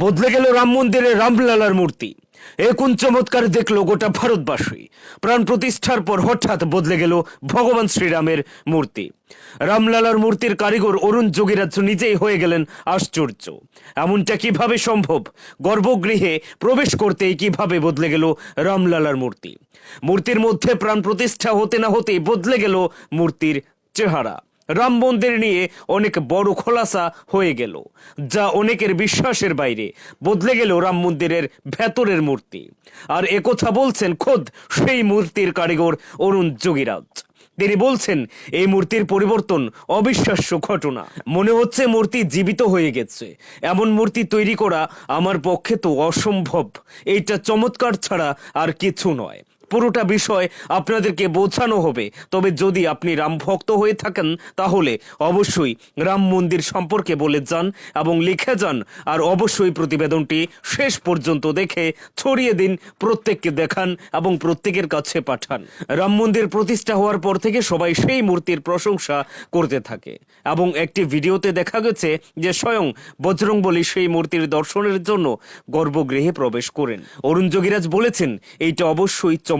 বদলে গেল রাম মন্দিরে রামলালার মূর্তি। এ কোন চমৎকার দেখল গোটা ভারতবাসী। প্রাণ প্রতিষ্ঠার পর হঠাৎ বদলে গেল ভগবান শ্রীরামের মূর্তি। রামলালার মূর্তির কারিগর অরুণ যোগীরাজ নিজেই হয়ে গেলেন আশ্চর্য। এমনটা কীভাবে সম্ভব? গর্ভগৃহে প্রবেশ করতেই কীভাবে বদলে গেল রামলালার মূর্তি? মূর্তির মধ্যে প্রাণ প্রতিষ্ঠা হতে না হতেই বদলে গেল মূর্তির চেহারা। রাম মন্দির নিয়ে অনেক বড় খোলাসা হয়ে গেল, যা অনেকের বিশ্বাসের বাইরে। বদলে গেল রাম মন্দিরের ভেতরের মূর্তি। আর একথা বলছেন খোদ সেই মূর্তির কারিগর অরুণ যোগীরাজ। তিনি বলছেন, এই মূর্তির পরিবর্তন অবিশ্বাস্য ঘটনা। মনে হচ্ছে মূর্তি জীবিত হয়ে গেছে। এমন মূর্তি তৈরি করা আমার পক্ষে তো অসম্ভব। এইটা চমৎকার ছাড়া আর কিছু নয়। পুরোটা বিষয় আপনাদেরকে বোঝানো হবে। তবে যদি আপনি রাম ভক্ত হয়ে থাকেন, তাহলে অবশ্যই রাম মন্দির সম্পর্কে বলে যান এবং লিখে যান, আর অবশ্যই প্রতিবেদনটি শেষ পর্যন্ত দেখে ছড়িয়ে দিন, প্রত্যেককে দেখান এবং প্রত্যেকের কাছে পাঠান। রাম মন্দির প্রতিষ্ঠা হওয়ার পর থেকে সবাই সেই মূর্তির প্রশংসা করতে থাকে। এবং একটি ভিডিওতে দেখা গেছে যে স্বয়ং বজরংবলী সেই মূর্তির দর্শনের জন্য গর্ভগৃহে প্রবেশ করেন। অরুণ যোগীরাজ বলেছেন, এইটা অবশ্যই চমৎকার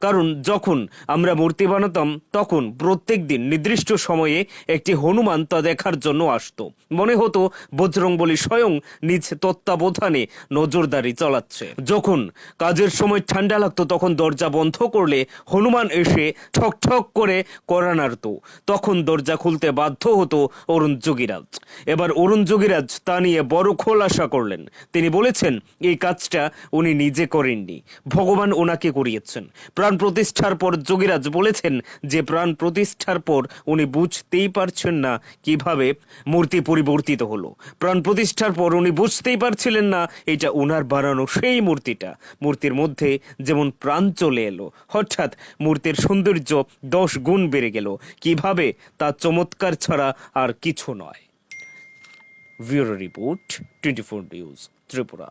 কারণ যখন আমরা মূর্তি বানাতাম, তখন প্রত্যেক দিন নির্দিষ্ট সময়ে একটি হনুমান তা দেখার জন্য আসতো। মনে হতো বজরংবলী স্বয়ং নিজ তত্ত্বাবধানে নজরদারি চালাচ্ছে। যখন কাজের সময় ঠান্ডা লাগতো, তখন দরজা বন্ধ করলে হনুমান এসে ঠক ঠক করে করা নাড়তো। তখন দরজা খুলতে বাধ্য হতো অরুণ যোগীরাজ। এবার অরুণ যোগীরাজ তা নিয়ে বড় খোলাসা করলেন। তিনি বলেছেন, এই কাজটা উনি নিজে করেননি। ভগবান ওনাকে করিয়েছেন প্রাণ প্রতিষ্ঠার পর যোগীরাজ বলেছেন যে প্রাণ প্রতিষ্ঠার পর উনি বুঝতেই পারছেন না কীভাবে মূর্তি পরিবর্তিত হলো। প্রাণ প্রতিষ্ঠার পর উনি বুঝতেই পারছিলেন না এটা উনার বানানো সেই মূর্তিটা। মূর্তির মধ্যে যেমন প্রাণ চলে এলো, হঠাৎ মূর্তির সৌন্দর্য দশ গুণ বেড়ে গেল। কীভাবে? তা চমৎকার ছাড়া আর কিছু নয়। Bureau report, twenty four news, Tripura.